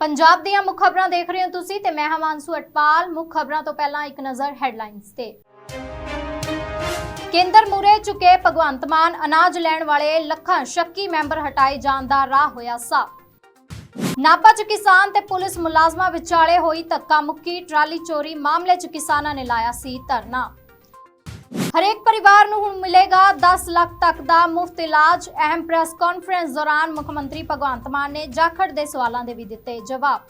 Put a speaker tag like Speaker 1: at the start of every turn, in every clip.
Speaker 1: ਪੰਜਾਬ ਦੀਆਂ ਮੁੱਖ ਖਬਰਾਂ ਦੇਖ ਰਹੇ ਹੋ ਤੁਸੀਂ ਤੇ ਮੈਂ ਹਾਂ ਅਟਪਾਲ ਮੁੱਖ ਖਬਰਾਂ ਤੋਂ ਪਹਿਲਾਂ ਇੱਕ ਨਜ਼ਰ ਹੈਡਲਾਈਨਸ ਤੇ। ਕੇਂਦਰ ਮੂਰੇ ਝੁਕੇ ਭਗਵੰਤ ਮਾਨ, ਅਨਾਜ ਲੈਣ ਵਾਲੇ ਲੱਖਾਂ ਸ਼ੱਕੀ ਮੈਂਬਰ ਹਟਾਏ ਜਾਣ ਦਾ ਰਾਹ ਹੋਇਆ ਸਾਫ਼। ਨਾਭਾ ਚ ਕਿਸਾਨ ਤੇ ਪੁਲਿਸ ਮੁਲਾਜ਼ਮਾਂ ਵਿਚਾਲੇ ਹੋਈ ਧੱਕਾ ਮੁੱਕੀ, ਟਰਾਲੀ ਚੋਰੀ ਮਾਮਲੇ ਚ ਕਿਸਾਨਾਂ ਨੇ ਲਾਇਆ ਸੀ ਧਰਨਾ। ਹਰੇਕ ਪਰਿਵਾਰ ਨੂੰ ਹੁਣ ਮਿਲੇਗਾ 10 ਲੱਖ ਤੱਕ ਦਾ ਮੁਫਤ ਇਲਾਜ। ਅਹਿਮ ਪ੍ਰੈਸ ਕਾਨਫਰੰਸ ਦੌਰਾਨ ਮੁੱਖ ਮੰਤਰੀ ਭਗਵੰਤ ਮਾਨ ਨੇ ਜਾਖੜ ਦੇ ਸਵਾਲਾਂ ਦੇ ਵੀ ਦਿੱਤੇ ਜਵਾਬ।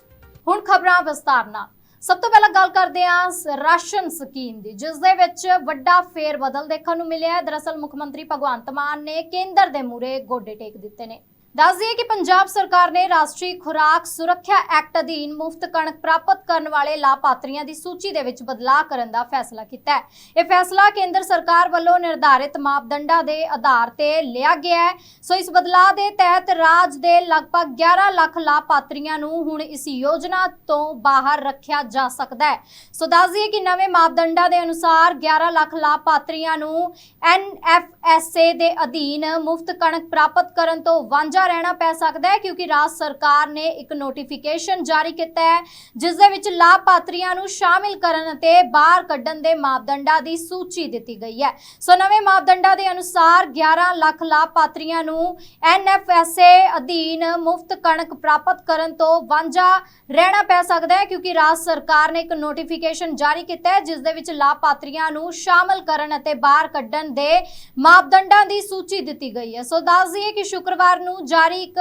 Speaker 1: ਹੁਣ ਖਬਰਾਂ ਵਿਸਤਾਰ ਨਾਲ। ਸਭ ਤੋਂ ਪਹਿਲਾਂ ਗੱਲ ਕਰਦੇ ਹਾਂ ਰਾਸ਼ਨ ਸਕੀਮ ਦੀ, ਜਿਸ ਦੇ ਵਿੱਚ ਵੱਡਾ ਫੇਰ ਬਦਲ ਦੇਖਣ ਨੂੰ ਮਿਲਿਆ ਹੈ। ਦਰਅਸਲ ਮੁੱਖ ਮੰਤਰੀ ਭਗਵੰਤ ਮਾਨ ਨੇ ਕੇਂਦਰ ਦੇ ਮੂਰੇ ਗੋਡੇ ਟੇਕ ਦਿੱਤੇ ਨੇ। ਦੱਸ ਦਈਏ ਕਿ ਪੰਜਾਬ ਸਰਕਾਰ ਨੇ ਰਾਸ਼ਟਰੀ ਖੁਰਾਕ ਸੁਰੱਖਿਆ ਐਕਟ ਅਧੀਨ ਮੁਫਤ ਕਣਕ ਪ੍ਰਾਪਤ ਕਰਨ ਵਾਲੇ ਲਾਭਪਾਤਰੀਆਂ ਦੀ ਸੂਚੀ ਦੇ ਵਿੱਚ ਬਦਲਾਅ ਕਰਨ ਦਾ ਫੈਸਲਾ ਕੀਤਾ ਹੈ। ਇਹ ਫੈਸਲਾ ਕੇਂਦਰ ਸਰਕਾਰ ਵੱਲੋਂ ਨਿਰਧਾਰਿਤ ਮਾਪਦੰਡਾਂ ਦੇ ਆਧਾਰ ਤੇ ਲਿਆ ਗਿਆ ਹੈ। ਸੋ ਇਸ ਬਦਲਾਅ ਦੇ ਤਹਿਤ ਰਾਜ ਦੇ ਲਗਭਗ 11 ਲੱਖ ਲਾਭਪਾਤਰੀਆਂ ਨੂੰ ਹੁਣ ਇਸ ਯੋਜਨਾ ਤੋਂ ਬਾਹਰ ਰੱਖਿਆ ਜਾ ਸਕਦਾ ਹੈ। ਸੋ ਦੱਸ ਦਈਏ ਕਿ ਨਵੇਂ ਮਾਪਦੰਡਾਂ ਦੇ ਅਨੁਸਾਰ 11 ਲੱਖ ਲਾਭਪਾਤਰੀਆਂ ਨੂੰ ਐਨਐਫਐਸਏ ਦੇ ਅਧੀਨ ਮੁਫਤ ਕਣਕ ਪ੍ਰਾਪਤ ਕਰਨ ਤੋਂ ਵਾਂਝਾ ਰਹਿਣਾ ਪੈ ਸਕਦਾ ਹੈ ਕਿਉਂਕਿ ਰਾਜ ਸਰਕਾਰ ਨੇ ਇੱਕ ਨੋਟੀਫਿਕੇਸ਼ਨ ਜਾਰੀ ਕੀਤਾ ਹੈ, ਜਿਸ ਦੇ ਵਿੱਚ ਲਾਭਪਾਤਰੀਆਂ ਨੂੰ ਸ਼ਾਮਿਲ ਕਰਨ ਅਤੇ ਬਾਹਰ ਕੱਢਣ ਦੇ ਮਾਪਦੰਡਾਂ ਦੀ ਸੂਚੀ ਦਿੱਤੀ ਗਈ ਹੈ। ਸੋ ਨਵੇਂ ਮਾਪਦੰਡਾਂ ਦੇ ਅਨੁਸਾਰ 11 ਲੱਖ ਲਾਭਪਾਤਰੀਆਂ ਨੂੰ ਐਨਐਫਐਸਏ ਅਧੀਨ ਮੁਫਤ ਕਣਕ ਪ੍ਰਾਪਤ ਕਰਨ ਤੋਂ ਵਾਂਝਾ ਰਹਿਣਾ ਪੈ ਸਕਦਾ ਹੈ ਕਿਉਂਕਿ ਰਾਜ ਸਰਕਾਰ ਨੇ ਇੱਕ ਨੋਟੀਫਿਕੇਸ਼ਨ ਜਾਰੀ ਕੀਤਾ ਹੈ, ਜਿਸ ਦੇ ਵਿੱਚ ਲਾਭਪਾਤਰੀਆਂ ਨੂੰ ਸ਼ਾਮਲ ਕਰਨ ਅਤੇ ਬਾਹਰ ਕੱਢਣ ਦੇ ਮਾਪਦੰਡਾਂ ਦੀ ਸੂਚੀ ਦਿੱਤੀ ਗਈ ਹੈ। ਸੋ ਦੱਸ ਦਈਏ ਕਿ ਸ਼ੁੱਕਰਵਾਰ ਨੂੰ ਜਾਰੀ ਇੱਕ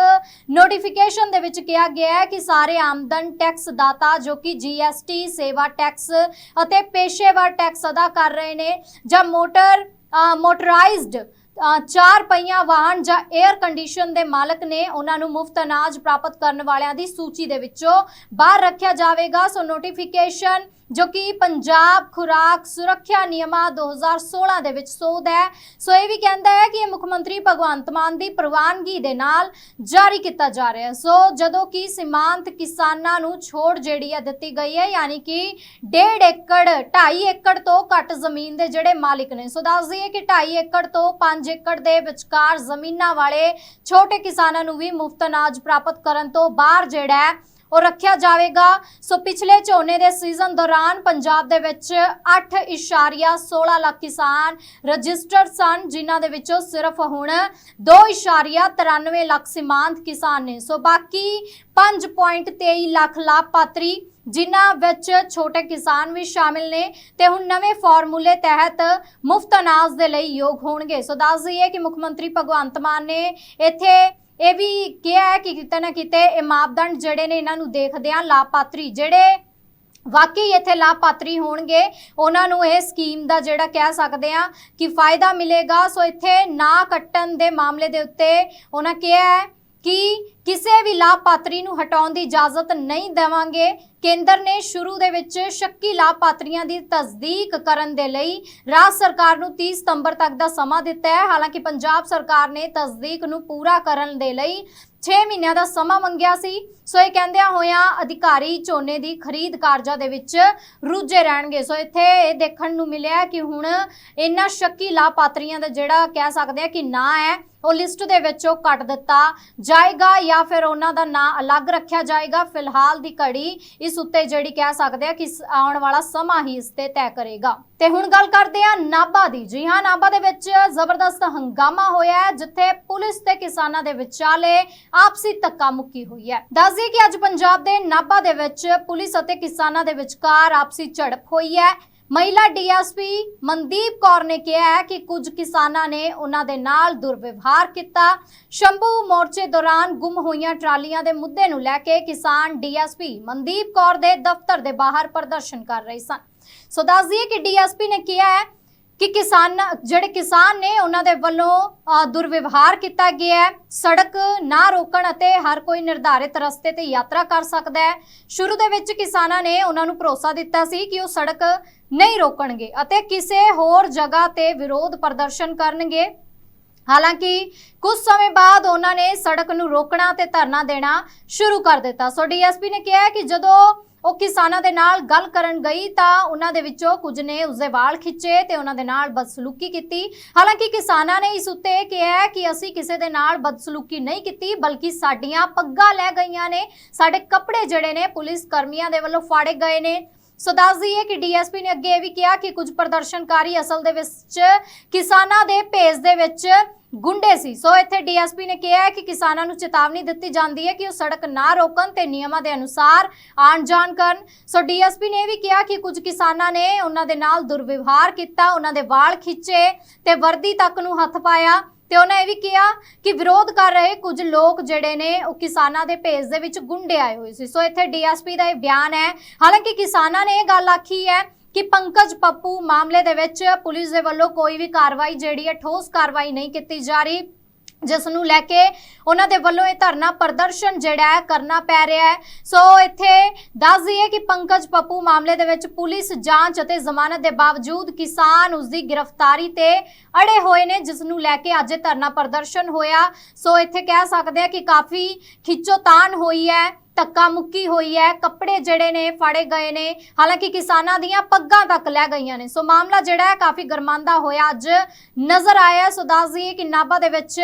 Speaker 1: ਨੋਟੀਫਿਕੇਸ਼ਨ ਦੇ ਵਿੱਚ ਕਿਹਾ ਗਿਆ ਹੈ ਕਿ ਸਾਰੇ ਆਮਦਨ ਟੈਕਸ ਦਾਤਾ ਜੋ ਕਿ ਜੀਐਸਟੀ ਸੇਵਾ ਟੈਕਸ ਅਤੇ ਪੇਸ਼ੇਵਰ ਟੈਕਸ ਅਦਾ ਕਰ ਰਹੇ ਨੇ ਜਾਂ ਮੋਟਰ ਮੋਟਰਾਈਜ਼ਡ ਚਾਰ ਪਹੀਆ ਵਾਹਨ ਜਾਂ 에ਅਰ ਕੰਡੀਸ਼ਨ ਦੇ ਮਾਲਕ ਨੇ ਉਹਨਾਂ ਨੂੰ ਮੁਫਤ ਅਨਾਜ ਪ੍ਰਾਪਤ ਕਰਨ ਵਾਲਿਆਂ ਦੀ ਸੂਚੀ ਦੇ ਵਿੱਚੋਂ ਬਾਹਰ ਰੱਖਿਆ ਜਾਵੇਗਾ। ਸੋ ਨੋਟੀਫਿਕੇਸ਼ਨ ਜੋ ਕਿ ਪੰਜਾਬ ਖੁਰਾਕ ਸੁਰੱਖਿਆ ਨਿਯਮਾਂ 2016 ਦੇ ਵਿੱਚ ਸੋਧ ਹੈ। ਸੋ ਇਹ ਵੀ ਕਹਿੰਦਾ ਹੈ ਕਿ ਇਹ ਮੁੱਖ ਮੰਤਰੀ ਭਗਵੰਤ ਮਾਨ ਦੀ ਪ੍ਰਵਾਨਗੀ ਦੇ ਨਾਲ ਜਾਰੀ ਕੀਤਾ ਜਾ ਰਿਹਾ ਹੈ। ਸੋ ਜਦੋਂ ਕਿ ਸੀਮਾਂਤ ਕਿਸਾਨਾਂ ਨੂੰ ਛੋੜ ਜਿਹੜੀ ਹੈ ਦਿੱਤੀ ਗਈ ਹੈ, ਯਾਨੀ ਕਿ 1.5 ਏਕੜ 2.5 ਏਕੜ ਤੋਂ ਘੱਟ ਜ਼ਮੀਨ ਦੇ ਜਿਹੜੇ ਮਾਲਿਕ ਨੇ। ਸੋ ਦੱਸ ਦਈਏ ਕਿ 2.5 ਏਕੜ ਤੋਂ 5 ਏਕੜ ਦੇ ਵਿਚਕਾਰ ਜ਼ਮੀਨਾਂ ਵਾਲੇ ਛੋਟੇ ਕਿਸਾਨਾਂ ਨੂੰ ਵੀ ਮੁਫਤ ਅਨਾਜ ਪ੍ਰਾਪਤ ਕਰਨ ਤੋਂ ਬਾਹਰ ਜਿਹੜਾ ਹੈ ਉਹ ਰੱਖਿਆ ਜਾਵੇਗਾ। ਸੋ ਪਿਛਲੇ ਝੋਨੇ ਦੇ ਸੀਜ਼ਨ ਦੌਰਾਨ ਪੰਜਾਬ ਦੇ ਵਿੱਚ 8.16 ਲੱਖ ਕਿਸਾਨ ਰਜਿਸਟਰਡ ਸਨ, ਜਿਨ੍ਹਾਂ ਦੇ ਵਿੱਚੋਂ ਸਿਰਫ ਹੁਣ 2.93 ਲੱਖ ਸੀਮਾਂਤ ਕਿਸਾਨ ਨੇ। ਸੋ ਬਾਕੀ 5.23 ਲੱਖ ਲਾਭਪਾਤਰੀ, ਜਿਨ੍ਹਾਂ ਵਿੱਚ ਛੋਟੇ ਕਿਸਾਨ ਵੀ ਸ਼ਾਮਿਲ ਨੇ ਤੇ ਹੁਣ ਨਵੇਂ ਫਾਰਮੂਲੇ ਤਹਿਤ ਮੁਫਤ ਅਨਾਜ ਦੇ ਲਈ ਯੋਗ ਹੋਣਗੇ। ਸੋ ਦੱਸ ਦਈਏ ਕਿ ਮੁੱਖ ਮੰਤਰੀ ਭਗਵੰਤ ਮਾਨ ਨੇ ਇੱਥੇ ਇਹ ਵੀ ਕਿਹਾ ਹੈ ਕਿ ਕਿਤੇ ਨਾ ਕਿਤੇ ਇਹ ਮਾਪਦੰਡ ਜਿਹੜੇ ਨੇ ਇਹਨਾਂ ਨੂੰ ਦੇਖਦੇ ਆ, ਲਾਭਪਾਤਰੀ। ਜਿਹੜੇ ਵਾਕਈ ਇੱਥੇ ਲਾਭਪਾਤਰੀ ਹੋਣਗੇ, ਉਹਨਾਂ ਨੂੰ ਇਹ ਸਕੀਮ ਦਾ ਜਿਹੜਾ ਕਹਿ ਸਕਦੇ ਆ ਕਿ ਫਾਇਦਾ ਮਿਲੇਗਾ। ਸੋ ਇੱਥੇ ਨਾ ਕੱਟਣ ਦੇ ਮਾਮਲੇ ਦੇ ਉੱਤੇ ਉਹਨਾਂ ਕਿਹਾ ਹੈ ਕਿ ਕਿਸੇ ਵੀ ਲਾਭਪਾਤਰੀ ਨੂੰ ਹਟਾਉਣ ਦੀ ਇਜਾਜ਼ਤ ਨਹੀਂ ਦੇਵਾਂਗੇ। ਕੇਂਦਰ ਨੇ ਸ਼ੁਰੂ ਦੇ ਵਿੱਚ ਸ਼ੱਕੀ ਲਾਭਪਾਤਰੀਆਂ ਦੀ ਤਸਦੀਕ ਕਰਨ ਦੇ ਲਈ ਰਾਜ ਸਰਕਾਰ ਨੂੰ 30 ਸਤੰਬਰ ਤੱਕ ਦਾ ਸਮਾਂ ਦਿੱਤਾ ਹੈ। ਹਾਲਾਂਕਿ ਪੰਜਾਬ ਸਰਕਾਰ ਨੇ ਤਸਦੀਕ ਨੂੰ ਪੂਰਾ ਕਰਨ ਦੇ ਲਈ 6 ਮਹੀਨਿਆਂ ਦਾ ਸਮਾਂ ਮੰਗਿਆ ਸੀ। ਸੋ ਇਹ ਕਹਿੰਦਿਆਂ ਹੋਇਆਂ ਅਧਿਕਾਰੀ ਝੋਨੇ ਦੀ ਖਰੀਦ ਕਾਰਜਾਂ ਦੇ ਵਿੱਚ ਰੁੱਝੇ ਰਹਿਣਗੇ। ਸੋ ਇੱਥੇ ਇਹ ਦੇਖਣ ਨੂੰ ਮਿਲਿਆ ਕਿ ਹੁਣ ਇਹਨਾਂ ਸ਼ੱਕੀ ਲਾਭਪਾਤਰੀਆਂ ਦਾ ਜਿਹੜਾ ਕਹਿ ਸਕਦੇ ਆ ਕਿ ਨਾਂ ਹੈ ਉਹ ਲਿਸਟ ਦੇ ਵਿੱਚੋਂ ਕੱਟ ਦਿੱਤਾ ਜਾਏਗਾ ਜਾਂ ਫਿਰ ਉਹਨਾਂ ਦਾ ਨਾਂ ਅਲੱਗ ਰੱਖਿਆ ਜਾਏਗਾ। ਫਿਲਹਾਲ ਦੀ ਘੜੀ ਇਸ ਉੱਤੇ ਜਿਹੜੀ ਕਹਿ ਸਕਦੇ ਆ ਕਿ ਆਉਣ ਵਾਲਾ ਸਮਾਂ ਹੀ ਇਸ ਤੇ ਤੈਅ ਕਰੇਗਾ। ਤੇ ਹੁਣ ਗੱਲ ਕਰਦੇ ਆ ਨਾਭਾ ਦੀ। ਜੀ ਹਾਂ, ਨਾਭਾ ਦੇ ਵਿੱਚ ਜ਼ਬਰਦਸਤ ਹੰਗਾਮਾ ਹੋਇਆ ਹੈ, ਜਿੱਥੇ ਪੁਲਿਸ ਤੇ ਕਿਸਾਨਾਂ ਦੇ ਵਿਚਾਲੇ ਆਪਸੀ ਧੱਕਾ ਮੁੱਕੀ ਹੋਈ ਹੈ। ਦੱਸ ਦਈਏ ਕਿ ਅੱਜ ਪੰਜਾਬ ਦੇ ਨਾਭਾ ਦੇ ਵਿੱਚ ਪੁਲਿਸ ਅਤੇ ਕਿਸਾਨਾਂ ਦੇ ਵਿਚਕਾਰ ਆਪਸੀ ਝੜਪ ਹੋਈ ਹੈ। ਮਹਿਲਾ ਡੀਐਸਪੀ ਮਨਦੀਪ ਕੌਰ ਨੇ ਕਿਹਾ ਹੈ ਕਿ ਕੁਝ ਕਿਸਾਨਾਂ ਨੇ ਉਹਨਾਂ ਦੇ ਨਾਲ ਦੁਰਵਿਵਹਾਰ ਕੀਤਾ। ਸ਼ੰਭੂ ਮੋਰਚੇ ਦੌਰਾਨ ਗੁੰਮ ਹੋਈਆਂ ਟਰਾਲੀਆਂ ਦੇ ਮੁੱਦੇ ਨੂੰ ਲੈ ਕੇ ਕਿਸਾਨ ਡੀਐਸਪੀ ਮਨਦੀਪ ਕੌਰ ਦੇ ਦਫ਼ਤਰ ਦੇ ਬਾਹਰ ਪ੍ਰਦਰਸ਼ਨ ਕਰ ਰਹੇ ਸਨ। ਸੋ ਦੱਸ ਦਈਏ ਕਿ ਡੀਐਸਪੀ ਨੇ ਕਿਹਾ ਹੈ ਕਿ ਕਿਸਾਨ ਜਿਹੜੇ ਕਿਸਾਨ ਨੇ ਉਹਨਾਂ ਦੇ ਵੱਲੋਂ ਦੁਰਵਿਵਹਾਰ ਕੀਤਾ ਗਿਆ ਹੈ। ਸੜਕ ਨਾ ਰੋਕਣ ਅਤੇ ਹਰ ਕੋਈ ਨਿਰਧਾਰਿਤ ਰਸਤੇ ਤੇ ਯਾਤਰਾ ਕਰ ਸਕਦਾ ਹੈ। ਸ਼ੁਰੂ ਦੇ ਵਿੱਚ ਕਿਸਾਨਾਂ ਨੇ ਉਹਨਾਂ ਨੂੰ ਭਰੋਸਾ ਦਿੱਤਾ ਸੀ ਕਿ ਉਹ ਸੜਕ ਨਹੀਂ ਰੋਕਣਗੇ ਅਤੇ ਕਿਸੇ ਹੋਰ ਜਗ੍ਹਾ ਤੇ ਵਿਰੋਧ ਪ੍ਰਦਰਸ਼ਨ ਕਰਨਗੇ। ਹਾਲਾਂਕਿ, ਕੁਝ ਸਮੇਂ ਬਾਅਦ ਉਹਨਾਂ ਨੇ ਸੜਕ ਨੂੰ ਰੋਕਣਾ ਤੇ ਧਰਨਾ ਦੇਣਾ ਸ਼ੁਰੂ ਕਰ ਦਿੱਤਾ। ਸੋ ਡੀਐਸਪੀ ਨੇ ਕਿਹਾ ਕਿ ਜਦੋਂ ਉਹ ਕਿਸਾਨਾਂ ਦੇ ਨਾਲ ਗੱਲ ਕਰਨ ਗਈ ਤਾਂ ਉਹਨਾਂ ਦੇ ਵਿੱਚੋਂ ਕੁਝ ਨੇ ਉਸਦੇ ਵਾਲ ਖਿੱਚੇ ਤੇ ਉਹਨਾਂ ਦੇ ਨਾਲ ਬਦਸਲੂਕੀ ਕੀਤੀ। ਹਾਲਾਂਕਿ ਕਿਸਾਨਾਂ ਨੇ ਇਸ ਉੱਤੇ ਕਿਹਾ ਕਿ ਅਸੀਂ ਕਿਸੇ ਦੇ ਨਾਲ ਬਦਸਲੂਕੀ ਨਹੀਂ ਕੀਤੀ, ਬਲਕਿ ਸਾਡੀਆਂ ਪੱਗਾਂ ਲੈ ਗਈਆਂ ਨੇ। ਸਾਡੇ ਕੱਪੜੇ ਜਿਹੜੇ ਨੇ, ਪੁਲਿਸ ਕਰਮੀਆਂ ਦੇ ਵੱਲੋਂ ਫਾੜੇ ਗਏ ਨੇ। ਸੋ ਦੱਸ ਦਈਏ ਕਿ ਡੀਐਸਪੀ ਨੇ ਅੱਗੇ ਇਹ ਵੀ ਕਿਹਾ ਕਿ ਕੁਝ ਪ੍ਰਦਰਸ਼ਨਕਾਰੀ ਅਸਲ ਦੇ ਵਿੱਚ ਕਿਸਾਨਾਂ ਦੇ ਭੇਸ ਦੇ ਵਿੱਚ ਗੁੰਡੇ ਸੀ। ਸੋ ਇੱਥੇ ਡੀਐਸਪੀ ਨੇ ਕਿਹਾ ਹੈ ਕਿ ਕਿਸਾਨਾਂ ਨੂੰ ਚੇਤਾਵਨੀ ਦਿੱਤੀ ਜਾਂਦੀ ਹੈ ਕਿ ਉਹ ਸੜਕ ਨਾ ਰੋਕਣ ਤੇ ਨਿਯਮਾਂ ਦੇ ਅਨੁਸਾਰ ਆਣ ਜਾਣ ਕਰਨ। ਸੋ ਡੀਐਸਪੀ ਨੇ ਵੀ ਕਿਹਾ ਕਿ ਕੁਝ ਕਿਸਾਨਾਂ ਨੇ ਉਹਨਾਂ ਦੇ ਨਾਲ ਦੁਰਵਿਵਹਾਰ ਕੀਤਾ, ਉਹਨਾਂ ਦੇ ਵਾਲ ਖਿੱਚੇ ਤੇ ਵਰਦੀ ਤੱਕ ਨੂੰ ਹੱਥ ਪਾਇਆ ਤੇ ਉਹਨਾਂ ਇਹ ਵੀ ਕਿਹਾ ਕਿ ਵਿਰੋਧ ਕਰ ਰਹੇ ਕੁਝ ਲੋਕ ਜਿਹੜੇ ਨੇ ਉਹ ਕਿਸਾਨਾਂ ਦੇ ਭੇਸ ਦੇ ਵਿੱਚ ਗੁੰਡੇ ਆਏ ਹੋਏ ਸੀ। ਸੋ ਇੱਥੇ ਡੀਐਸਪੀ ਦਾ ਇਹ ਬਿਆਨ ਹੈ। ਹਾਲਾਂਕਿ ਕਿਸਾਨਾਂ ਨੇ ਇਹ ਗੱਲ ਆਖੀ ਹੈ ਕਿ ਪੰਕਜ ਪੱਪੂ ਮਾਮਲੇ ਦੇ ਵਿੱਚ ਪੁਲਿਸ ਦੇ ਵੱਲੋਂ ਕੋਈ ਵੀ ਕਾਰਵਾਈ ਜਿਹੜੀ ਹੈ, ਠੋਸ ਕਾਰਵਾਈ ਨਹੀਂ ਕੀਤੀ ਜਾ ਰਹੀ। ਜਿਸ ਨੂੰ ਲੈ ਕੇ ਉਹਨਾਂ ਦੇ ਵੱਲੋਂ ਇਹ ਧਰਨਾ ਪ੍ਰਦਰਸ਼ਨ ਜਿਹੜਾ ਹੈ, ਕਰਨਾ ਪੈ ਰਿਹਾ ਹੈ। ਸੋ ਇੱਥੇ ਦੱਸ ਦਈਏ ਕਿ ਪੰਕਜ ਪੱਪੂ ਮਾਮਲੇ ਦੇ ਵਿੱਚ ਪੁਲਿਸ ਜਾਂਚ ਅਤੇ ਜ਼ਮਾਨਤ ਦੇ ਬਾਵਜੂਦ ਕਿਸਾਨ ਉਸ ਦੀ ਗ੍ਰਿਫਤਾਰੀ ਤੇ ਅੜੇ ਹੋਏ ਨੇ, ਜਿਸ ਨੂੰ ਲੈ ਕੇ ਅੱਜ ਇਹ ਧਰਨਾ ਪ੍ਰਦਰਸ਼ਨ ਹੋਇਆ। ਸੋ ਇੱਥੇ ਕਹਿ ਸਕਦੇ ਆ ਕਿ ਕਾਫੀ ਖਿੱਚੋਤਾਣ ਹੋਈ ਹੈ। ਧੱਕਾ ਮੁੱਕੀ ਹੋਈ ਹੈ, ਕੱਪੜੇ ਜਿਹੜੇ ਨੇ ਫਾੜੇ ਗਏ ਨੇ, ਹਾਲਾਂਕਿ ਕਿਸਾਨਾਂ ਦੀਆਂ ਪੱਗਾਂ ਤੱਕ ਲੈ ਗਈਆਂ ਨੇ। ਸੋ ਮਾਮਲਾ ਜਿਹੜਾ ਹੈ ਕਾਫੀ ਗਰਮਾਂਦਾ ਹੋਇਆ। ਅੱਜ ਨਜ਼ਰ ਆਇਆ ਸੋ ਦੱਸ ਦਈਏ ਕਿ ਨਾਭਾ ਦੇ ਵਿੱਚ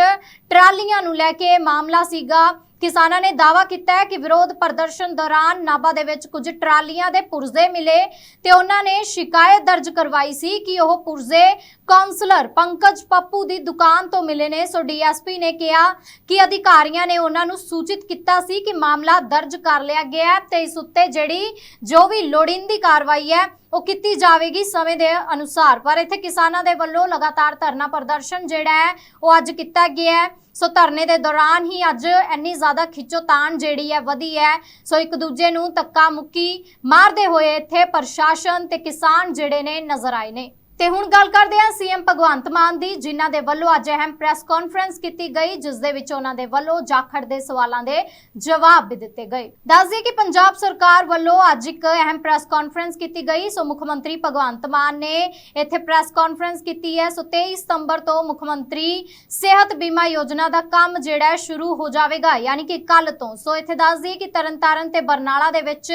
Speaker 1: ਟਰਾਲੀਆਂ ਨੂੰ ਲੈ ਕੇ ਮਾਮਲਾ ਸੀਗਾ। ਕਿਸਾਨਾਂ ਨੇ ਦਾਵਾ ਕੀਤਾ ਹੈ ਕਿ ਵਿਰੋਧ ਪ੍ਰਦਰਸ਼ਨ ਦੌਰਾਨ ਨਾਭਾ ਦੇ ਵਿੱਚ ਕੁਝ ਟਰਾਲੀਆਂ ਦੇ ਪੁਰਜ਼ੇ ਮਿਲੇ ਤੇ ਉਹਨਾਂ ਨੇ ਸ਼ਿਕਾਇਤ ਦਰਜ ਕਰਵਾਈ ਸੀ ਕਿ ਉਹ ਪੁਰਜ਼ੇ ਕਾਉਂਸਲਰ ਪੰਕਜ ਪੱਪੂ ਦੀ ਦੁਕਾਨ ਤੋਂ ਮਿਲੇ ਨੇ। ਸੋ ਡੀਐਸਪੀ ਨੇ ਕਿਹਾ ਕਿ ਅਧਿਕਾਰੀਆਂ ਨੇ ਉਹਨਾਂ ਨੂੰ ਸੂਚਿਤ ਕੀਤਾ ਸੀ ਕਿ ਮਾਮਲਾ ਦਰਜ ਕਰ ਲਿਆ ਗਿਆ ਹੈ ਤੇ ਇਸ ਉੱਤੇ ਜਿਹੜੀ ਜੋ ਵੀ ਲੋੜੀਂਦੀ ਕਾਰਵਾਈ ਹੈ, ਉਹ ਕੀਤੀ ਜਾਵੇਗੀ ਸਮੇਂ ਦੇ ਅਨੁਸਾਰ। ਪਰ ਇੱਥੇ ਕਿਸਾਨਾਂ ਦੇ ਵੱਲੋਂ ਲਗਾਤਾਰ ਧਰਨਾ ਪ੍ਰਦਰਸ਼ਨ ਜਿਹੜਾ ਹੈ, ਉਹ ਅੱਜ ਕੀਤਾ ਗਿਆ ਹੈ। ਸੋ ਧਰਨੇ ਦੇ ਦੌਰਾਨ ਹੀ ਅੱਜ ਇੰਨੀ ਜ਼ਿਆਦਾ ਖਿੱਚੋਤਾਣ ਜਿਹੜੀ ਹੈ ਵਧੀ ਹੈ। ਸੋ ਇੱਕ ਦੂਜੇ ਨੂੰ ਧੱਕਾ ਮੁੱਕੀ ਮਾਰਦੇ ਹੋਏ ਇੱਥੇ ਪ੍ਰਸ਼ਾਸਨ ਤੇ ਕਿਸਾਨ ਜਿਹੜੇ ਨੇ ਨਜ਼ਰ ਆਏ ਨੇ। ਤੇ ਹੁਣ ਗੱਲ ਕਰਦੇ ਹਾਂ ਸੀਐਮ ਭਗਵੰਤ ਮਾਨ ਦੀ, ਜਿਨ੍ਹਾਂ ਦੇ ਵੱਲੋਂ ਅੱਜ ਅਹਿਮ ਪ੍ਰੈਸ ਕਾਨਫਰੰਸ ਕੀਤੀ ਗਈ, ਜਿਸ ਦੇ ਵਿੱਚ ਉਹਨਾਂ ਦੇ ਵੱਲੋਂ ਜਾਖੜ ਦੇ ਸਵਾਲਾਂ ਦੇ ਜਵਾਬ ਵੀ ਦਿੱਤੇ ਗਏ। ਦੱਸ ਦਈਏ ਕਿ ਪੰਜਾਬ ਸਰਕਾਰ ਵੱਲੋਂ ਅੱਜ ਇੱਕ ਅਹਿਮ ਪ੍ਰੈਸ ਕਾਨਫਰੰਸ ਕੀਤੀ ਗਈ, ਸੋ ਮੁੱਖ ਮੰਤਰੀ ਭਗਵੰਤ ਮਾਨ ਨੇ ਇੱਥੇ ਪ੍ਰੈਸ ਕਾਨਫਰੰਸ ਕੀਤੀ ਹੈ। ਸੋ 23 ਸਤੰਬਰ ਤੋਂ ਮੁੱਖ ਮੰਤਰੀ ਸਿਹਤ ਬੀਮਾ ਯੋਜਨਾ ਦਾ ਕੰਮ ਜਿਹੜਾ ਸ਼ੁਰੂ ਹੋ ਜਾਵੇਗਾ, ਯਾਨੀ ਕਿ ਕੱਲ ਤੋਂ। ਸੋ ਇੱਥੇ ਦੱਸ ਦਈਏ ਕਿ ਤਰਨਤਾਰਨ ਤੇ ਬਰਨਾਲਾ ਦੇ ਵਿੱਚ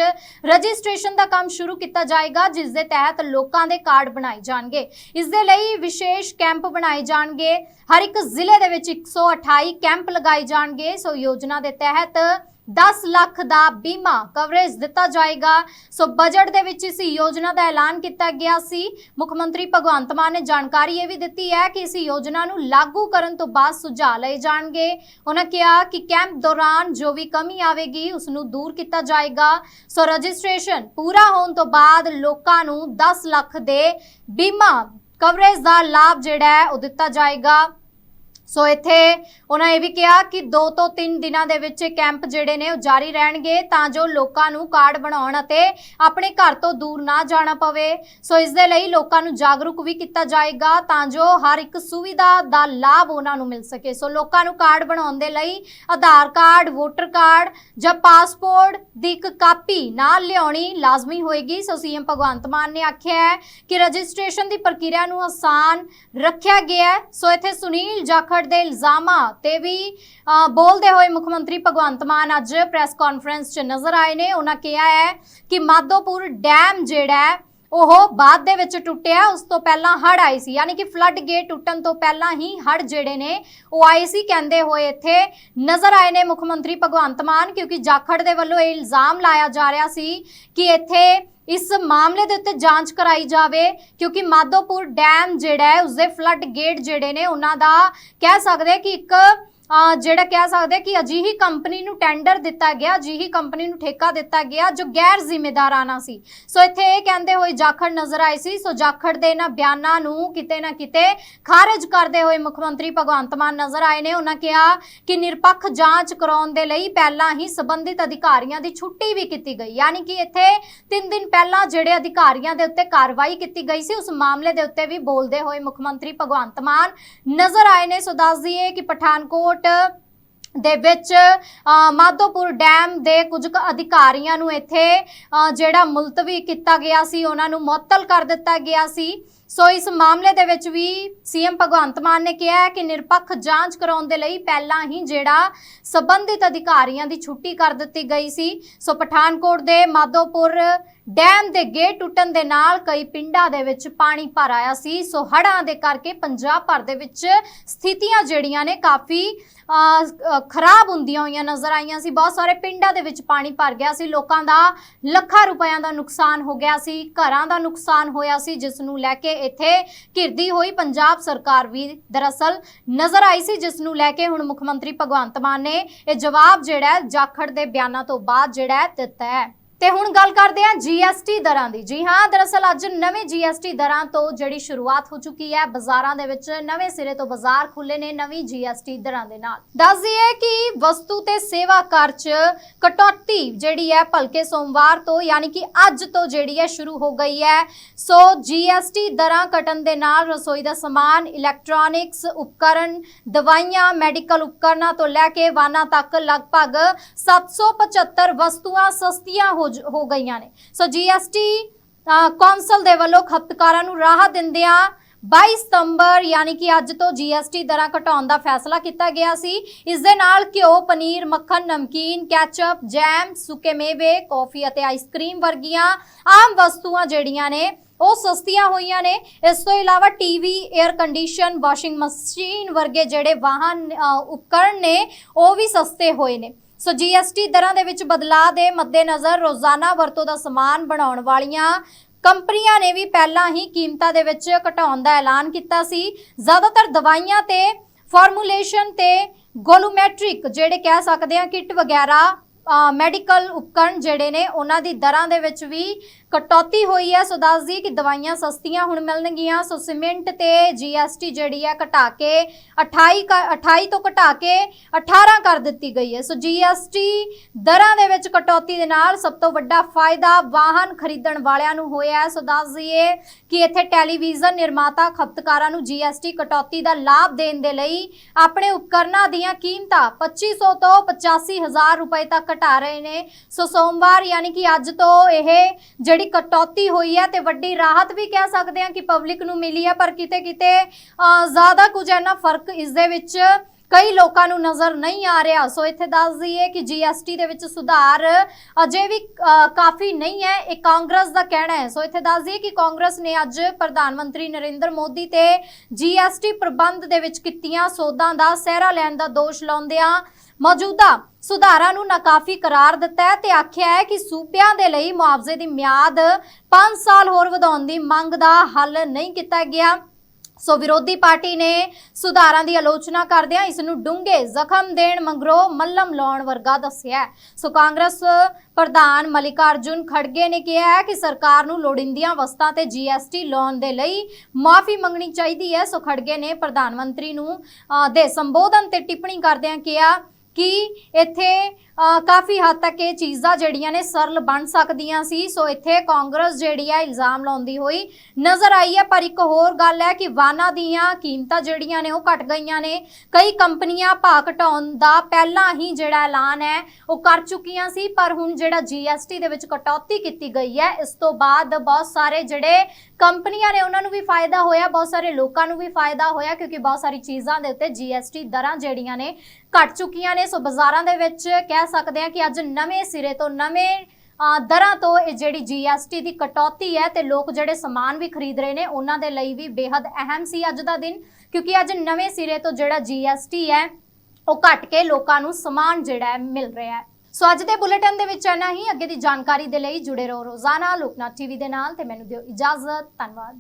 Speaker 1: ਰਜਿਸਟ੍ਰੇਸ਼ਨ ਦਾ ਕੰਮ ਸ਼ੁਰੂ ਕੀਤਾ ਜਾਏਗਾ, ਜਿਸ ਦੇ ਤਹਿਤ ਲੋਕਾਂ ਦੇ ਕਾਰਡ ਬਣਾਏ ਜਾਣਗੇ। ਇਸ ਦੇ ਲਈ ਵਿਸ਼ੇਸ਼ ਕੈਂਪ ਬਣਾਏ ਜਾਣਗੇ। ਹਰ ਇੱਕ ਜ਼ਿਲ੍ਹੇ ਦੇ ਵਿੱਚ 128 ਕੈਂਪ ਲਗਾਏ ਜਾਣਗੇ। ਸੋ ਯੋਜਨਾ ਦੇ ਤਹਿਤ 10 ਲੱਖ ਦਾ ਬੀਮਾ ਕਵਰੇਜ ਦਿੱਤਾ ਜਾਏਗਾ। ਸੋ ਬਜਟ ਦੇ ਵਿੱਚ ਇਸ ਯੋਜਨਾ ਦਾ ਐਲਾਨ ਕੀਤਾ ਗਿਆ ਸੀ। ਮੁੱਖ ਮੰਤਰੀ ਭਗਵੰਤ ਮਾਨ ਨੇ ਜਾਣਕਾਰੀ ਇਹ ਵੀ ਦਿੱਤੀ ਹੈ ਕਿ ਇਸ ਯੋਜਨਾ ਨੂੰ ਲਾਗੂ ਕਰਨ ਤੋਂ ਬਾਅਦ ਸੁਝਾਅ ਲਏ ਜਾਣਗੇ। ਉਹਨਾਂ ਕਿਹਾ ਕਿ ਕੈਂਪ ਦੌਰਾਨ ਜੋ ਵੀ ਕਮੀ ਆਵੇਗੀ, ਉਸ ਨੂੰ ਦੂਰ ਕੀਤਾ ਜਾਏਗਾ। ਸੋ ਰਜਿਸਟ੍ਰੇਸ਼ਨ ਪੂਰਾ ਹੋਣ ਤੋਂ ਬਾਅਦ ਲੋਕਾਂ ਨੂੰ 10 ਲੱਖ ਦੇ ਬੀਮਾ ਕਵਰੇਜ ਦਾ ਲਾਭ ਜਿਹੜਾ ਹੈ, ਉਹ ਦਿੱਤਾ ਜਾਏਗਾ। ਸੋ ਇੱਥੇ ਉਹਨਾਂ ਇਹ ਵੀ ਕਿਹਾ ਕਿ 2 ਤੋਂ 3 ਦਿਨਾਂ ਦੇ ਵਿੱਚ ਇਹ ਕੈਂਪ ਜਿਹੜੇ ਨੇ ਉਹ ਜਾਰੀ ਰਹਿਣਗੇ ਤਾਂ ਜੋ ਲੋਕਾਂ ਨੂੰ ਕਾਰਡ ਬਣਾਉਣ ਅਤੇ ਆਪਣੇ ਘਰ ਤੋਂ ਦੂਰ ਨਾ ਜਾਣਾ ਪਵੇ। ਸੋ ਇਸ ਦੇ ਲਈ ਲੋਕਾਂ ਨੂੰ ਜਾਗਰੂਕ ਵੀ ਕੀਤਾ ਜਾਏਗਾ ਤਾਂ ਜੋ ਹਰ ਇੱਕ ਸੁਵਿਧਾ ਦਾ ਲਾਭ ਉਹਨਾਂ ਨੂੰ ਮਿਲ ਸਕੇ। ਸੋ ਲੋਕਾਂ ਨੂੰ ਕਾਰਡ ਬਣਾਉਣ ਦੇ ਲਈ ਆਧਾਰ ਕਾਰਡ, ਵੋਟਰ ਕਾਰਡ ਜਾਂ ਪਾਸਪੋਰਟ ਦੀ ਇੱਕ ਕਾਪੀ ਨਾਲ ਲਿਆਉਣੀ ਲਾਜ਼ਮੀ ਹੋਏਗੀ। ਸੋ ਸੀਐਮ ਭਗਵੰਤ ਮਾਨ ਨੇ ਆਖਿਆ ਹੈ ਕਿ ਰਜਿਸਟ੍ਰੇਸ਼ਨ ਦੀ ਪ੍ਰਕਿਰਿਆ ਨੂੰ ਆਸਾਨ ਰੱਖਿਆ ਗਿਆ ਹੈ। ਸੋ ਇੱਥੇ ਸੁਨੀਲ ਜਾਖੜ ਦੇ ਇਲਜ਼ਾਮਾਂ ਤੇ ਵੀ ਅ, ਬੋਲਦੇ ਹੋਏ ਮੁੱਖ ਮੰਤਰੀ ਭਗਵੰਤ ਮਾਨ ਅੱਜ ਪ੍ਰੈਸ ਕਾਨਫਰੰਸ 'ਚ ਨਜ਼ਰ ਆਏ ਨੇ। ਉਹਨਾਂ ਕਿਹਾ ਹੈ ਕਿ ਮਾਧੋਪੁਰ ਡੈਮ ਜਿਹੜਾ ਹੈ ਉਹ ਬਾਅਦ ਦੇ ਵਿੱਚ ਟੁੱਟਿਆ, ਉਸ ਤੋਂ ਪਹਿਲਾਂ ਹੜ ਆਈ ਸੀ। ਯਾਨੀ ਕਿ ਫਲੱਡ ਗੇਟ ਟੁੱਟਣ ਤੋਂ ਪਹਿਲਾਂ ਹੀ ਹੜ ਜਿਹੜੇ ਨੇ, ਉਹ ਆਏ ਸੀ, ਕਹਿੰਦੇ ਹੋਏ ਇੱਥੇ ਨਜ਼ਰ ਆਏ ਨੇ ਮੁੱਖ ਮੰਤਰੀ ਭਗਵੰਤ ਮਾਨ, ਕਿਉਂਕਿ ਜਾਖੜ ਦੇ ਵੱਲੋਂ ਇਹ ਇਲਜ਼ਾਮ ਲਾਇਆ ਜਾ ਰਿਹਾ ਸੀ ਕਿ ਇੱਥੇ ਇਸ ਮਾਮਲੇ ਦੇ ਉੱਤੇ ਜਾਂਚ ਕਰਾਈ ਜਾਵੇ, ਕਿਉਂਕਿ ਮਾਧੋਪੁਰ ਡੈਮ ਜਿਹੜਾ ਹੈ, ਉਸਦੇ ਫਲੱਡ ਗੇਟ ਜਿਹੜੇ ਨੇ, ਉਹਨਾਂ ਦਾ ਕਹਿ ਸਕਦੇ ਕਿ ਇੱਕ ਜਿਹੜਾ ਕਹਿ ਸਕਦੇ ਕਿ ਅਜਿਹੀ ਕੰਪਨੀ ਨੂੰ ਟੈਂਡਰ ਦਿੱਤਾ ਗਿਆ, ਅਜਿਹੀ ਕੰਪਨੀ ਨੂੰ ਠੇਕਾ ਦਿੱਤਾ ਗਿਆ, ਜੋ ਗੈਰ ਜ਼ਿੰਮੇਦਾਰਾਨਾ ਸੀ। ਸੋ ਇੱਥੇ ਇਹ ਕਹਿੰਦੇ ਹੋਏ ਜਾਖੜ ਨਜ਼ਰ ਆਏ ਸੀ। ਸੋ ਜਾਖੜ ਦੇ ਇਹਨਾਂ ਬਿਆਨਾਂ ਨੂੰ ਕਿਤੇ ਨਾ ਕਿਤੇ ਖਾਰਜ ਕਰਦੇ ਹੋਏ ਮੁੱਖ ਮੰਤਰੀ ਭਗਵੰਤ ਮਾਨ ਨਜ਼ਰ ਆਏ ਨੇ। ਉਹਨਾਂ ਕਿਹਾ ਕਿ ਨਿਰਪੱਖ ਜਾਂਚ ਕਰਾਉਣ ਦੇ ਲਈ ਪਹਿਲਾਂ ਹੀ ਸੰਬੰਧਿਤ ਅਧਿਕਾਰੀਆਂ ਦੀ ਛੁੱਟੀ ਵੀ ਕੀਤੀ ਗਈ। ਯਾਨੀ ਕਿ ਇੱਥੇ 3 ਦਿਨ ਪਹਿਲਾਂ ਜਿਹੜੇ ਅਧਿਕਾਰੀਆਂ ਦੇ ਉੱਤੇ ਕਾਰਵਾਈ ਕੀਤੀ ਗਈ ਸੀ, ਉਸ ਮਾਮਲੇ ਦੇ ਉੱਤੇ ਵੀ ਬੋਲਦੇ ਹੋਏ ਮੁੱਖ ਮੰਤਰੀ ਭਗਵੰਤ ਮਾਨ ਨਜ਼ਰ ਆਏ ਨੇ। ਸੋ ਦੱਸ ਦਈਏ ਕਿ ਪਠਾਨਕੋਟ ਦੇ ਵਿੱਚ ਮਾਧੋਪੁਰ ਡੈਮ ਦੇ ਕੁਝ ਅਧਿਕਾਰੀਆਂ ਨੂੰ ਇੱਥੇ ਜਿਹੜਾ ਮੁਲਤਵੀ ਕੀਤਾ ਗਿਆ ਸੀ, ਉਹਨਾਂ ਨੂੰ ਮੁਅੱਤਲ ਕਰ ਦਿੱਤਾ ਗਿਆ ਸੀ। ਸੋ ਇਸ ਮਾਮਲੇ ਦੇ ਵਿੱਚ ਵੀ ਸੀਐਮ ਭਗਵੰਤ ਮਾਨ ਨੇ ਕਿਹਾ ਹੈ ਕਿ ਨਿਰਪੱਖ ਜਾਂਚ ਕਰਾਉਣ ਦੇ ਲਈ ਪਹਿਲਾਂ ਹੀ ਜਿਹੜਾ ਸੰਬੰਧਿਤ ਅਧਿਕਾਰੀਆਂ ਦੀ ਛੁੱਟੀ ਕਰ ਦਿੱਤੀ ਗਈ ਸੀ। ਸੋ ਪਠਾਨਕੋਟ ਦੇ ਮਾਧੋਪੁਰ ਡੈਮ ਦੇ ਗੇਟ ਟੁੱਟਣ ਦੇ ਨਾਲ ਕਈ ਪਿੰਡਾਂ ਦੇ ਵਿੱਚ ਪਾਣੀ ਭਰ ਆਇਆ ਸੀ। ਸੋ ਹੜ੍ਹਾਂ ਦੇ ਕਰਕੇ ਪੰਜਾਬ ਭਰ ਦੇ ਵਿੱਚ ਸਥਿਤੀਆਂ ਜਿਹੜੀਆਂ ਨੇ ਕਾਫੀ ਖਰਾਬ ਹੁੰਦੀਆਂ ਹੋਈਆਂ ਨਜ਼ਰ ਆਈਆਂ ਸੀ। ਬਹੁਤ ਸਾਰੇ ਪਿੰਡਾਂ ਦੇ ਵਿੱਚ ਪਾਣੀ ਭਰ ਗਿਆ ਸੀ। ਲੋਕਾਂ ਦਾ ਲੱਖਾਂ ਰੁਪਇਆਂ ਦਾ ਨੁਕਸਾਨ ਹੋ ਗਿਆ ਸੀ। ਘਰਾਂ ਦਾ ਨੁਕਸਾਨ ਹੋਇਆ ਸੀ, ਜਿਸ ਨੂੰ ਲੈ ਕੇ ਇੱਥੇ ਘਿਰਦੀ ਹੋਈ ਪੰਜਾਬ ਸਰਕਾਰ ਵੀ ਦਰਅਸਲ ਨਜ਼ਰ ਆਈ ਸੀ, ਜਿਸ ਨੂੰ ਲੈ ਕੇ ਹੁਣ ਮੁੱਖ ਮੰਤਰੀ ਭਗਵੰਤ ਮਾਨ ਨੇ ਇਹ ਜਵਾਬ ਜਿਹੜਾ ਜਾਖੜ ਦੇ ਬਿਆਨਾਂ ਤੋਂ ਬਾਅਦ ਜਿਹੜਾ ਦਿੱਤਾ ਹੈ। ਤੇ ਹੁਣ ਗੱਲ ਕਰਦੇ ਹਾਂ ਜੀਐਸਟੀ ਦਰਾਂ ਦੀ। ਜੀ ਹਾਂ, ਦਰਅਸਲ ਅੱਜ ਨਵੇਂ ਜੀਐਸਟੀ ਦਰਾਂ ਤੋਂ ਜਿਹੜੀ ਸ਼ੁਰੂਆਤ ਹੋ ਚੁੱਕੀ ਹੈ, ਬਾਜ਼ਾਰਾਂ ਦੇ ਵਿੱਚ ਨਵੇਂ ਸਿਰੇ ਤੋਂ ਬਾਜ਼ਾਰ ਖੁੱਲੇ ਨੇ ਨਵੀਂ ਜੀਐਸਟੀ ਦਰਾਂ ਦੇ ਨਾਲ। ਦੱਸ ਦਈਏ ਕਿ ਵਸਤੂ ਤੇ ਸੇਵਾ ਕਰ ਚ ਕਟੌਤੀ ਜਿਹੜੀ ਹੈ ਭਲਕੇ ਸੋਮਵਾਰ ਤੋਂ, ਯਾਨੀ ਕਿ ਅੱਜ ਤੋਂ ਜਿਹੜੀ ਹੈ ਸ਼ੁਰੂ ਹੋ ਗਈ ਹੈ। ਸੋ ਜੀਐਸਟੀ ਦਰਾਂ ਘਟਣ ਦੇ ਨਾਲ ਰਸੋਈ ਦਾ ਸਮਾਨ ਇਲੈਕਟ੍ਰੋਨਿਕਸ ਉਪਕਰਨ, ਦਵਾਈਆਂ ਮੈਡੀਕਲ ਉਪਕਰਨਾਂ ਤੋਂ ਲੈ ਕੇ ਵਾਹਨਾਂ ਤੱਕ ਲਗਭਗ 775 ਵਸਤੂਆਂ ਸਸਤੀਆਂ ਹੋ ਹੋ ਗਈਆਂ ਨੇ। ਸੋ ਜੀਐਸਟੀ ਕੌਂਸਲ ਦੇ ਵੱਲੋਂ ਖਪਤਕਾਰਾਂ ਨੂੰ ਰਾਹਤ ਦਿੰਦਿਆਂ 22 ਸਤੰਬਰ ਯਾਨੀ ਕਿ ਅੱਜ ਤੋਂ ਜੀਐਸਟੀ ਦਰਾਂ ਘਟਾਉਣ ਦਾ ਫੈਸਲਾ ਕੀਤਾ ਗਿਆ ਸੀ। ਇਸ ਦੇ ਨਾਲ ਘਿਓ ਪਨੀਰ ਮੱਖਣ ਨਮਕੀਨ ਕੈਚਅਪ ਜੈਮ ਸੁੱਕੇ ਮੇਵੇ ਕੌਫੀ ਅਤੇ ਆਈਸਕ੍ਰੀਮ ਵਰਗੀਆਂ ਆਮ ਵਸਤੂਆਂ ਜਿਹੜੀਆਂ ਨੇ ਉਹ ਸਸਤੀਆਂ ਹੋਈਆਂ ਨੇ। ਇਸ ਤੋਂ ਇਲਾਵਾ TV air condition washing machine ਵਰਗੇ ਜਿਹੜੇ ਵਾਹਨ ਅ, ਉਪਕਰਨ ਨੇ ਉਹ ਵੀ ਸਸਤੇ ਹੋਏ ਨੇ। ਸੋ ਜੀਐਸਟੀ ਦਰਾਂ ਦੇ ਵਿੱਚ ਬਦਲਾਅ ਦੇ ਮੱਦੇਨਜ਼ਰ ਰੋਜ਼ਾਨਾ ਵਰਤੋਂ ਦਾ ਸਮਾਨ ਬਣਾਉਣ ਵਾਲੀਆਂ ਕੰਪਨੀਆਂ ਨੇ ਵੀ ਪਹਿਲਾਂ ਹੀ ਕੀਮਤਾਂ ਦੇ ਵਿੱਚ ਘਟਾਉਣ ਦਾ ਐਲਾਨ ਕੀਤਾ ਸੀ। ਜ਼ਿਆਦਾਤਰ ਦਵਾਈਆਂ ਤੇ ਫਾਰਮੂਲੇਸ਼ਨ ਤੇ ਗੋਲੂਮੈਟ੍ਰਿਕ ਜਿਹੜੇ ਕਹਿ ਸਕਦੇ ਆ ਕਿਟ ਵਗੈਰਾ ਮੈਡੀਕਲ ਉਪਕਰਨ ਜਿਹੜੇ ਨੇ, ਉਹਨਾਂ ਦੀ ਦਰਾਂ ਦੇ ਵਿੱਚ ਵੀ ਕਟੌਤੀ ਹੋਈ ਹੈ। ਸੋ ਦੱਸ ਦਈਏ ਕਿ ਦਵਾਈਆਂ ਸਸਤੀਆਂ ਹੁਣ ਮਿਲਣਗੀਆਂ। ਸੋ ਸੀਮੈਂਟ ਤੇ ਜੀਐਸਟੀ ਜਿਹੜੀ ਹੈ ਘਟਾ ਕੇ 28 ਕ- 28 ਤੋਂ ਘਟਾ ਕੇ 18 ਕਰ ਦਿੱਤੀ ਗਈ ਹੈ। ਸੋ ਜੀਐਸਟੀ ਦਰਾਂ ਦੇ ਵਿੱਚ ਕਟੌਤੀ ਦੇ ਨਾਲ ਸਭ ਤੋਂ ਵੱਡਾ ਫਾਇਦਾ ਵਾਹਨ ਖਰੀਦਣ ਵਾਲਿਆਂ ਨੂੰ ਹੋਇਆ ਹੈ। ਸੋ ਦੱਸ ਦਈਏ ਕਿ ਇੱਥੇ ਟੈਲੀਵਿਜ਼ਨ ਨਿਰਮਾਤਾ, ਖਪਤਕਾਰਾਂ ਨੂੰ ਜੀਐਸਟੀ ਕਟੌਤੀ ਦਾ ਲਾਭ ਦੇਣ ਦੇ ਲਈ ਆਪਣੇ ਉਪਕਰਨਾਂ ਦੀਆਂ ਕੀਮਤਾਂ 2500 ਤੋਂ 85000 ਰੁਪਏ ਤੱਕ ਘਟਾ ਰਹੇ ਨੇ। ਸੋ ਸੋਮਵਾਰ ਯਾਨੀ ਕਿ ਅੱਜ ਤੋਂ ਇਹ ਜਿਹੜੀ ਕਟੌਤੀ ਹੋਈ ਹੈ ਤੇ ਵੱਡੀ ਰਾਹਤ ਵੀ ਕਹਿ ਸਕਦੇ ਹਾਂ ਕਿ ਪਬਲਿਕ ਨੂੰ ਮਿਲੀ ਹੈ, ਪਰ ਕਿਤੇ ਕਿਤੇ ਜ਼ਿਆਦਾ ਕੁਝ ਇੰਨਾ ਫ਼ਰਕ ਇਸ ਦੇ ਵਿੱਚ ਕਈ ਲੋਕਾਂ ਨੂੰ ਨਜ਼ਰ ਨਹੀਂ ਆ ਰਿਹਾ। ਸੋ ਇੱਥੇ ਦੱਸ ਦਈਏ ਕਿ ਜੀਐਸਟੀ ਦੇ ਵਿੱਚ ਸੁਧਾਰ ਅਜੇ ਵੀ ਕਾਫੀ ਨਹੀਂ ਹੈ, ਇਹ ਕਾਂਗਰਸ ਦਾ ਕਹਿਣਾ ਹੈ। ਸੋ ਇੱਥੇ ਦੱਸ ਦਈਏ ਕਿ ਕਾਂਗਰਸ ਨੇ ਅੱਜ ਪ੍ਰਧਾਨ ਮੰਤਰੀ ਨਰਿੰਦਰ ਮੋਦੀ ਤੇ ਜੀਐਸਟੀ ਪ੍ਰਬੰਧ ਦੇ ਵਿੱਚ ਕੀਤੀਆਂ ਸੋਧਾਂ ਦਾ ਸਹਿਰਾ ਲੈਣ ਦਾ ਦੋਸ਼ ਲਾਉਂਦਿਆਂ ਮੌਜੂਦਾ ਸੁਧਾਰਾਂ ਨੂੰ ਨਾਕਾਫੀ ਕਰਾਰ ਦਿੱਤਾ ਹੈ ਤੇ ਆਖਿਆ ਹੈ ਕਿ ਸੂਬਿਆਂ ਦੇ ਲਈ ਮੁਆਵਜ਼ੇ ਦੀ ਮਿਆਦ 5 ਸਾਲ ਹੋਰ ਵਧਾਉਣ ਦੀ ਮੰਗ ਦਾ ਹੱਲ ਨਹੀਂ ਕੀਤਾ ਗਿਆ। ਸੋ ਵਿਰੋਧੀ ਪਾਰਟੀ ਨੇ ਸੁਧਾਰਾਂ ਦੀ ਆਲੋਚਨਾ ਕਰਦਿਆਂ ਇਸ ਨੂੰ ਡੂੰਘੇ ਜ਼ਖਮ ਦੇਣ ਮੰਗਰੋ ਮੱਲਮ ਲਾਉਣ ਵਰਗਾ ਦੱਸਿਆ ਸੋ ਕਾਂਗਰਸ ਪ੍ਰਧਾਨ ਮਲਿਕਾਰਜੁਨ ਖੜਗੇ ਨੇ ਕਿਹਾ ਹੈ ਕਿ ਸਰਕਾਰ ਨੂੰ ਲੋੜੀਂਦੀਆਂ ਵਸਤਾਂ ਤੇ ਜੀਐਸਟੀ ਲਾਉਣ ਦੇ ਲਈ ਮਾਫੀ ਮੰਗਣੀ ਚਾਹੀਦੀ ਹੈ। ਸੋ ਖੜਗੇ ਨੇ ਪ੍ਰਧਾਨ ਮੰਤਰੀ ਨੂੰ ਦੇ ਸੰਬੋਧਨ ਤੇ ਟਿੱਪਣੀ ਕਰਦਿਆਂ ਕਿਹਾ ਕਿ ਇੱਥੇ ਕਾਫੀ ਹੱਦ ਤੱਕ ਇਹ ਚੀਜ਼ਾਂ ਜਿਹੜੀਆਂ ਨੇ ਸਰਲ ਬਣ ਸਕਦੀਆਂ ਸੀ। ਸੋ ਇੱਥੇ ਕਾਂਗਰਸ ਜਿਹੜੀ ਹੈ ਇਲਜ਼ਾਮ ਲਾਉਂਦੀ ਹੋਈ ਨਜ਼ਰ ਆਈ ਹੈ ਪਰ ਇੱਕ ਹੋਰ ਗੱਲ ਹੈ ਕਿ ਵਾਹਨਾਂ ਦੀਆਂ ਕੀਮਤਾਂ ਜਿਹੜੀਆਂ ਨੇ, ਉਹ ਘਟ ਗਈਆਂ ਨੇ। ਕਈ ਕੰਪਨੀਆਂ ਭਾਅ ਘਟਾਉਣ ਦਾ ਪਹਿਲਾਂ ਹੀ ਜਿਹੜਾ ਐਲਾਨ ਹੈ, ਉਹ ਕਰ ਚੁੱਕੀਆਂ ਸੀ। ਪਰ ਹੁਣ ਜਿਹੜਾ ਜੀਐਸਟੀ ਦੇ ਵਿੱਚ ਕਟੌਤੀ ਕੀਤੀ ਗਈ ਹੈ, ਇਸ ਤੋਂ ਬਾਅਦ ਬਹੁਤ ਸਾਰੇ ਜਿਹੜੇ ਕੰਪਨੀਆਂ ਨੇ, ਉਹਨਾਂ ਨੂੰ ਵੀ ਫਾਇਦਾ ਹੋਇਆ। ਬਹੁਤ ਸਾਰੇ ਲੋਕਾਂ ਨੂੰ ਵੀ ਫਾਇਦਾ ਹੋਇਆ, ਕਿਉਂਕਿ ਬਹੁਤ ਸਾਰੀ ਚੀਜ਼ਾਂ ਦੇ ਉੱਤੇ ਜੀਐਸਟੀ ਦਰਾਂ ਜਿਹੜੀਆਂ ਨੇ ਘਟ ਚੁੱਕੀਆਂ ਨੇ। ਸੋ ਬਾਜ਼ਾਰਾਂ ਦੇ ਵਿੱਚ ਕਹਿ ਸਕਦੇ ਆ ਕਿ ਅੱਜ ਨਵੇਂ ਸਿਰੇ ਤੋਂ, ਨਵੇਂ ਦਰਾਂ ਤੋਂ ਇਹ ਜਿਹੜੀ ਜੀਐਸਟੀ ਦੀ ਕਟੌਤੀ ਹੈ ਤੇ ਲੋਕ ਜਿਹੜੇ ਸਮਾਨ ਵੀ ਖਰੀਦ ਰਹੇ ਨੇ, ਉਹਨਾਂ ਦੇ ਲਈ ਵੀ ਬੇहद ਅਹਿਮ ਸੀ ਅੱਜ ਦਾ ਦਿਨ। ਕਿਉਂਕਿ ਅੱਜ ਨਵੇਂ ਸਿਰੇ ਤੋਂ ਜਿਹੜਾ ਜੀਐਸਟੀ ਹੈ, ਉਹ ਘਟ ਕੇ ਲੋਕਾਂ ਨੂੰ ਸਮਾਨ ਜਿਹੜਾ ਹੈ ਮਿਲ ਰਿਹਾ ਹੈ। ਸੋ ਅੱਜ ਦੇ ਬੁਲੇਟਿਨ ਦੇ ਵਿੱਚ ਇੰਨਾ ਹੀ। ਅੱਗੇ ਦੀ ਜਾਣਕਾਰੀ ਦੇ ਲਈ ਜੁੜੇ ਰਹੋ ਰੋਜ਼ਾਨਾ ਲੋਕਨਾਥ ਟੀਵੀ ਦੇ ਨਾਲ ਤੇ ਮੈਨੂੰ ਦਿਓ ਇਜਾਜ਼ਤ। ਧੰਨਵਾਦ।